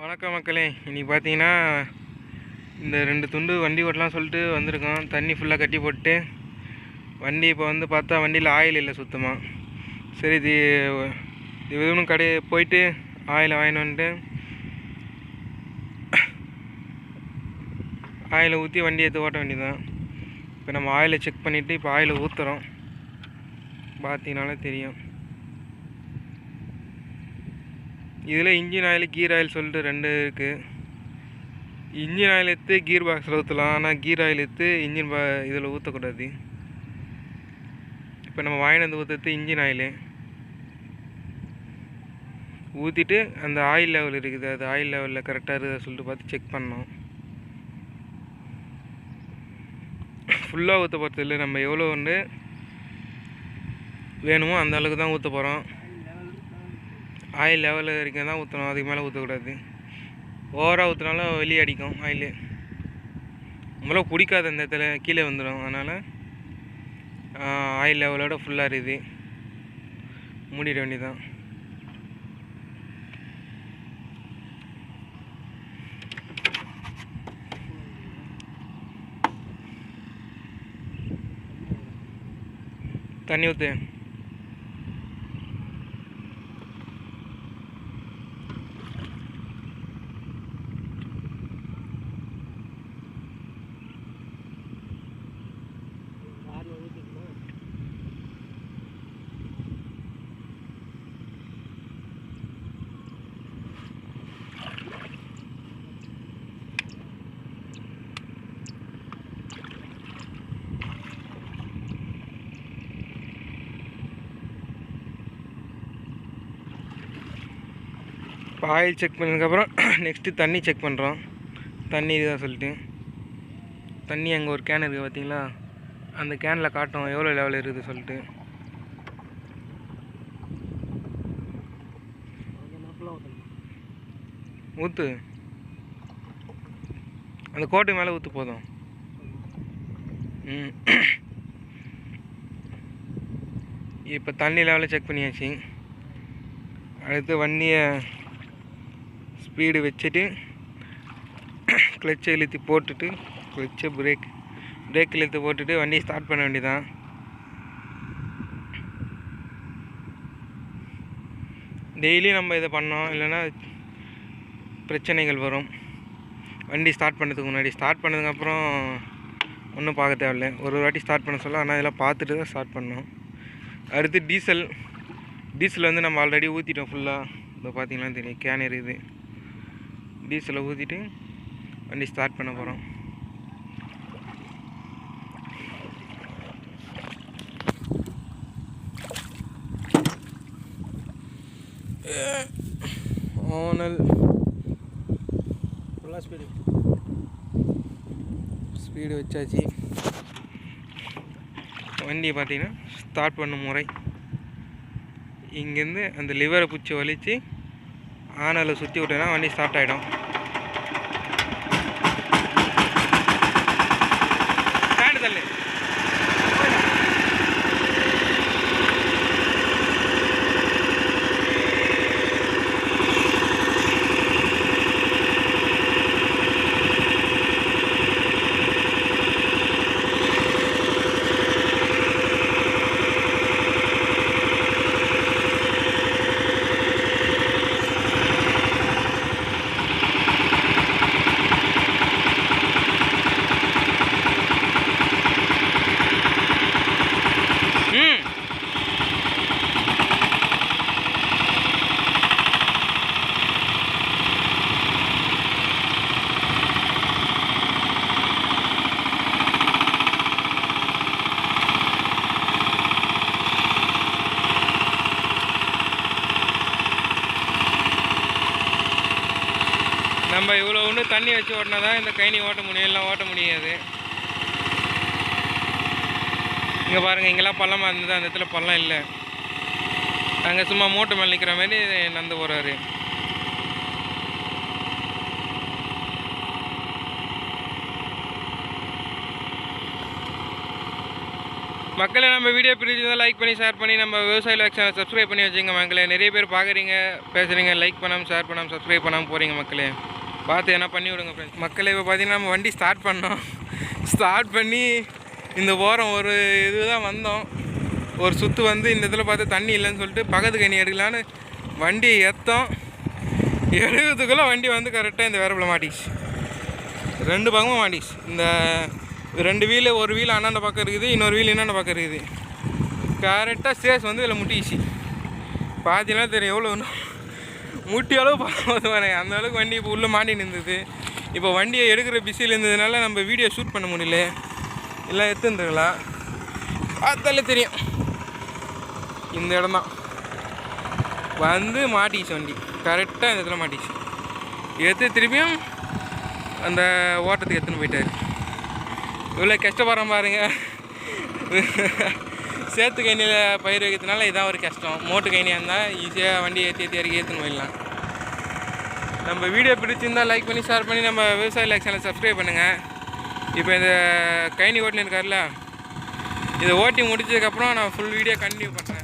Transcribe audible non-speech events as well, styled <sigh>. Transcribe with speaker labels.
Speaker 1: வணக்கம் மக்களே. இன்றைக்கி பார்த்தீங்கன்னா இந்த ரெண்டு துண்டு வண்டி ஓட்டலாம் சொல்லிட்டு வந்திருக்கோம். தண்ணி ஃபுல்லாக கட்டி போட்டு வண்டி இப்போ வந்து பார்த்தா வண்டியில் ஆயில் இல்லை சுத்தமாக சரி இது இது எதுவும் கடை போயிட்டு ஆயிலை வாங்கினு வந்துட்டு ஆயிலை ஊற்றி வண்டி எடுத்து ஓட்ட வேண்டியதுதான். இப்போ நம்ம ஆயிலை செக் பண்ணிவிட்டு இப்போ ஆயிலை ஊற்றுறோம் பார்த்தீங்கனாலே தெரியும். இதில் இன்ஜின் ஆயில் கீர் ஆயில் சொல்லிட்டு ரெண்டு இருக்குது இன்ஜின் ஆயில் எடுத்து கீர் பாக்ஸில் ஊற்றலாம் ஆனால் கீர் ஆயில் எடுத்து இன்ஜின் பா இதில் ஊற்றக்கூடாது இப்போ நம்ம வாங்கிட்டு வந்து ஊற்றுறது இன்ஜின் ஆயிலு ஊற்றிட்டு அந்த ஆயில் லெவல் இருக்குது. அது ஆயில் லெவலில் கரெக்டாக இருக்குதா சொல்லிட்டு பார்த்து செக் பண்ணோம் ஃபுல்லாக ஊற்ற போகிறது இல்லை நம்ம எவ்வளோ வந்து வேணுமோ அந்த அளவுக்கு தான் ஊற்ற போகிறோம் ஆயில் லெவலில் வரைக்கும் தான் ஊற்றணும் அதுக்கு மேலே ஊற்றக்கூடாது ஓவராக ஊற்றினாலும் வெளியே அடிக்கும் ஆயில் நம்மள பிடிக்காது அந்த இடத்துல கீழே வந்துடும் அதனால் ஆயில் லெவலோட ஃபுல்லாக இருக்குது. மூடிட வேண்டியதான் தண்ணி ஊற்று இப்போ ஆயில் செக் பண்ணதுக்கப்புறம் <clears throat> நெக்ஸ்ட்டு தண்ணி செக் பண்ணுறோம் தண்ணி இதுதான் சொல்லிட்டு. தண்ணி அங்கே ஒரு கேன் இருக்குது பார்த்தீங்களா அந்த கேனில் காட்டும் எவ்வளோ லெவல் இருக்குது சொல்லிட்டு. ஊற்று அந்த கோட்டை மேலே ஊற்று போதும். இப்போ தண்ணி லெவலில் செக் பண்ணியாச்சு. அடுத்து வண்டியை ஸ்பீடு வச்சுட்டு கிளச்சை இழுத்து போட்டுட்டு கிளச்சை பிரேக் பிரேக் இழுத்து போட்டுட்டு வண்டியை ஸ்டார்ட் பண்ண வேண்டியதான் டெய்லி நம்ம இதை பண்ணோம். இல்லைன்னா பிரச்சனைகள் வரும். வண்டி ஸ்டார்ட் பண்ணதுக்கு முன்னாடி. ஸ்டார்ட் பண்ணதுக்கப்புறம் ஒன்றும் பார்க்க தேவையில்ல. ஒரு ஒரு வாட்டி ஸ்டார்ட் பண்ண சொல்ல ஆனால் இதெல்லாம் பார்த்துட்டு தான் ஸ்டார்ட் பண்ணோம். அடுத்து டீசல் டீசல் வந்து நம்ம ஆல்ரெடி ஊற்றிட்டோம் ஃபுல்லாக இப்போ பார்த்தீங்கன்னா தெரியும். கேன் இருக்குது டீசலை ஊற்றிட்டு வண்டி ஸ்டார்ட் பண்ண போகிறோம் ஓனல்
Speaker 2: ஃபுல்லாக ஸ்பீடு
Speaker 1: ஸ்பீடு வச்சாச்சு. வண்டி பார்த்தீங்கன்னா ஸ்டார்ட் பண்ணும் முறை. இங்கேருந்து அந்த லிவரை பிடிச்சி வலித்து ஆனலில் சுற்றி விட்டேன்னா வண்டி ஸ்டார்ட் ஆகிடும் ஸ்டாண்டு தள்ளு. நம்ம இவ்வளோ ஒன்று தண்ணி வச்சு ஓட்டினா தான் இந்த கைனி ஓட்ட முடியும் எல்லாம் ஓட்ட முடியாது. இங்கே பாருங்கள் இங்கெல்லாம் பள்ளமாக இருந்தது அந்த இடத்துல பள்ளம் இல்லை. அங்கே சும்மா மூட்டை மேலே நிற்கிற மாதிரி நடந்து போகிறாரு மக்களை நம்ம வீடியோ பிடிச்சிருந்தா லைக் பண்ணி ஷேர் பண்ணி நம்ம விவசாய லைக் சப்ஸ்கிரைப் பண்ணி வச்சுங்க மக்களே. நிறைய பேர் பார்க்குறீங்க பேசுகிறீங்க லைக் பண்ணாமல் ஷேர் பண்ணாமல் சப்ஸ்கிரைப் பண்ணாமல் போகிறீங்க மக்களே. பார்த்து என்ன பண்ணி விடுங்க ஃப்ரெண்ட்ஸ் மக்களை இப்போ பார்த்தீங்கன்னா நம்ம வண்டி ஸ்டார்ட் பண்ணோம். ஸ்டார்ட் பண்ணி இந்த ஓரம் ஒரு இது தான் வந்தோம். ஒரு சுற்று வந்து இந்த இதில் பார்த்து தண்ணி இல்லைன்னு சொல்லிட்டு பக்கத்து கண்ணி எடுக்கலான்னு வண்டியை ஏற்றோம் எழுபதுக்குள்ளே வண்டி வந்து கரெக்டாக இந்த வேறப்பில் மாட்டிச்சு. ரெண்டு பக்கமும் மாட்டிச்சு. இந்த ரெண்டு வீலு ஒரு வீல் அண்ணாண்ட பக்கம் இருக்குது இன்னொரு வீல் இன்னாண்ட பக்கம் இருக்குது. கரெக்டாக ஸ்டேஸ் வந்து இதில் முட்டிச்சு. பார்த்தீங்கன்னா தெரியும் எவ்வளோ முட்டி அளவு பார்த்து அந்த அளவுக்கு வண்டி இப்போ உள்ளே மாட்டி நின்றுது இப்போ வண்டியை எடுக்கிற பிஸியில் இருந்ததுனால நம்ம வீடியோ ஷூட் பண்ண முடியல. எல்லாம் எடுத்துருந்துருக்கலாம் பார்த்தாலே தெரியும். இந்த இடம். தான் வந்து மாட்டிச்சு வண்டி. கரெக்டாக இந்த இடத்துல மாட்டிச்சு. எடுத்து திருப்பியும் அந்த ஓட்டத்துக்கு எடுத்துன்னு போயிட்டாரு. இவ்வளோ கஷ்டப்படுறோம் பாருங்கள் சேத்து கைனியில் பயிர் வைக்கிறதுனால இதான் ஒரு கஷ்டம். மோட்டு கைனியாக இருந்தால் ஈஸியாக வண்டி ஏற்றி ஏற்றி இறக்கி ஏற்றுன்னு போயிடலாம். நம்ம வீடியோ பிடிச்சிருந்தால் லைக் பண்ணி ஷேர் பண்ணி நம்ம விவசாய லைக் சேனல் சப்ஸ்கிரைப் பண்ணுங்கள் இப்போ இந்த கைனி ஓட்டினு இருக்கார்ல இதை ஓட்டி முடிச்சதுக்கப்புறம் நான் ஃபுல் வீடியோ கண்டினியூ பண்ணுறேன்